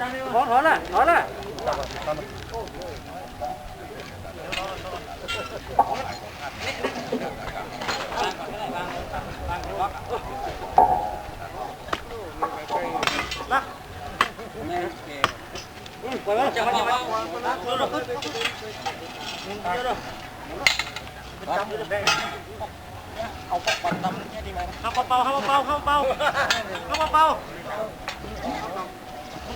ถอนถอนละถอนละปล่อย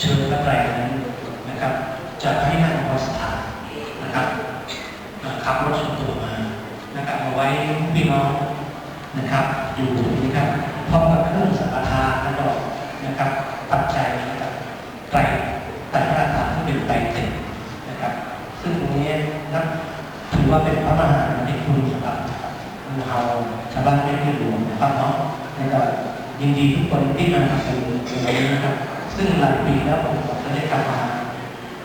เชิญพระไตรนั้นนะครับจะให้นั่งวัดสถานนะครับขับรถส่วนตัวมานะครับมาไว้พี่น้องนะครับ อยู่นี้ครับพร้อมกับเครื่องสังฆทานและดอกนะครับปัจจัยนะครับไตรไตรพระราชาที่เป็นไตรเต็มนะครับ ซึ่งตรงนี้นับถือว่าเป็นพระมหากรุณาธิคุณสำหรับมูเฮาชาวบ้านไม่ได้หลวงนะครับเนาะแล้วก็ยินดีทุกคนที่มาทำบุญในวันนี้นะครับ ซึ่งหลายปีแล้วผมก็ได้กลับมา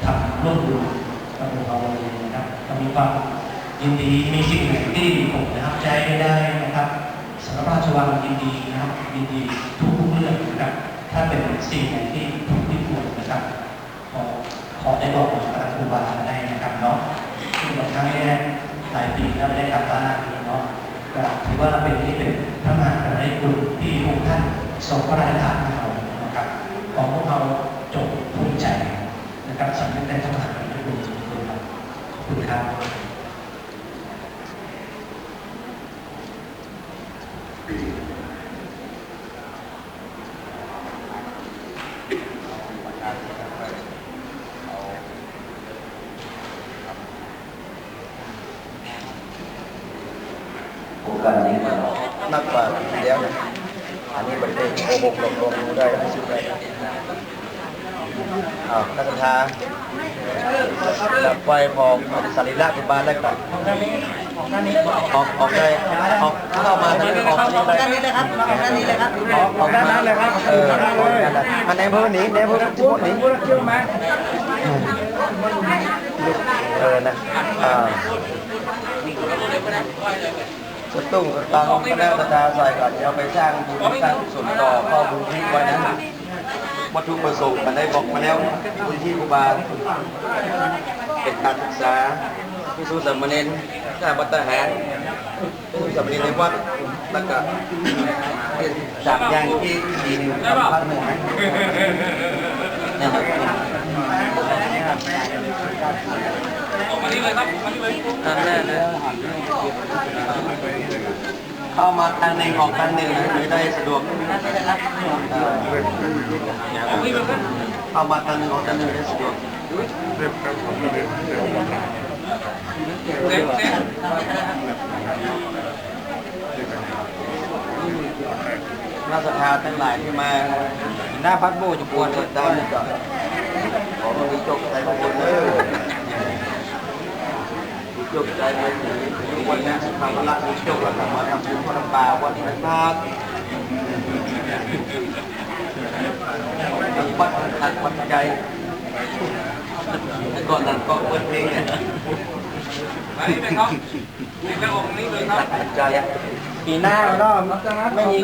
ทำร่วมบุญกับหมู่เฮาเลยนะครับก็มีความยินดีมีสิ่งไหนที่ผมประทับใจไม่ได้นะครับสำหรับราชวังยินดีนะครับยินดีทุกเรื่องนะครับถ้าเป็นสิ่งไหนที่ถูกที่ควรนะครับขอขอได้บอกกับพระครูบาอาจารย์ได้นะครับเนาะซึ่งบางครั้งเนี่ยหลายปีแล้วไม่ได้กลับบ้านเนาะถือว่าเป็นที่เป็นพระมหากรุณาธิคุณที่พระองค์ท่านทรงพระราชทานให้เรา เราจงภูมิใจนะครับสำนึกในพระมหากรุณาธิคุณครับขอบคุณครับโครงการนี้มันมากกว่าแล้วนะ อันนี้มันเป็นโกหกหลอกลวงรู้ได้พิสูจน์ได้อ้าวนักศึกษาดับไฟพองสรีระคุณบาลได้ก่อนออกออกได้ออกเข้ามาทางนี้ออกด้านนี้เลยครับออกด้านนี้เลยครับออกออกด้านนั้นเลยครับเอออันไหนเพิ่มหนีไหนเพิ่มจุดหนีเออนะอ่า สตุ้งสตังคณะกระจาใส่ก่อนเอาไปสร้างบุญสร้างกุศลต่อข้อบุญที่ไว้นั้นวัตถุประสงค์มันได้บอกมาแล้วที่ที่ครูบาเป็นการศึกษาพิสูจน์สมณรข้าบัตทหารพิสูจน์สมณรในวัดแล้วก็เป็นสามอย่างที่สี่หนึ่งสามพันหนึ่งไหมเนี่ยครับอันนั้นนะ เข้ามาทางหนึ่งออกทางหนึ่งนะไม่ได้สะดวกเข้ามาทางหนึ่งออกทางหนึ่งได้สะดวก นักศรัทธาทั้งหลายที่มาหน้าพัดโบจุกวนเปิดได้ก่อนอให้มีโชคใจทุกคนเด้อมีโชคใจในทุก วันนี้ทำละมีโชคแล้วก็มาทำบุญพระปาวันนี้นะครับวัดตัดวัดใจแล้วก่อนนั้นก็เปิดเพลงเนี่ยตัดใจปีหน้าก็ไม่มี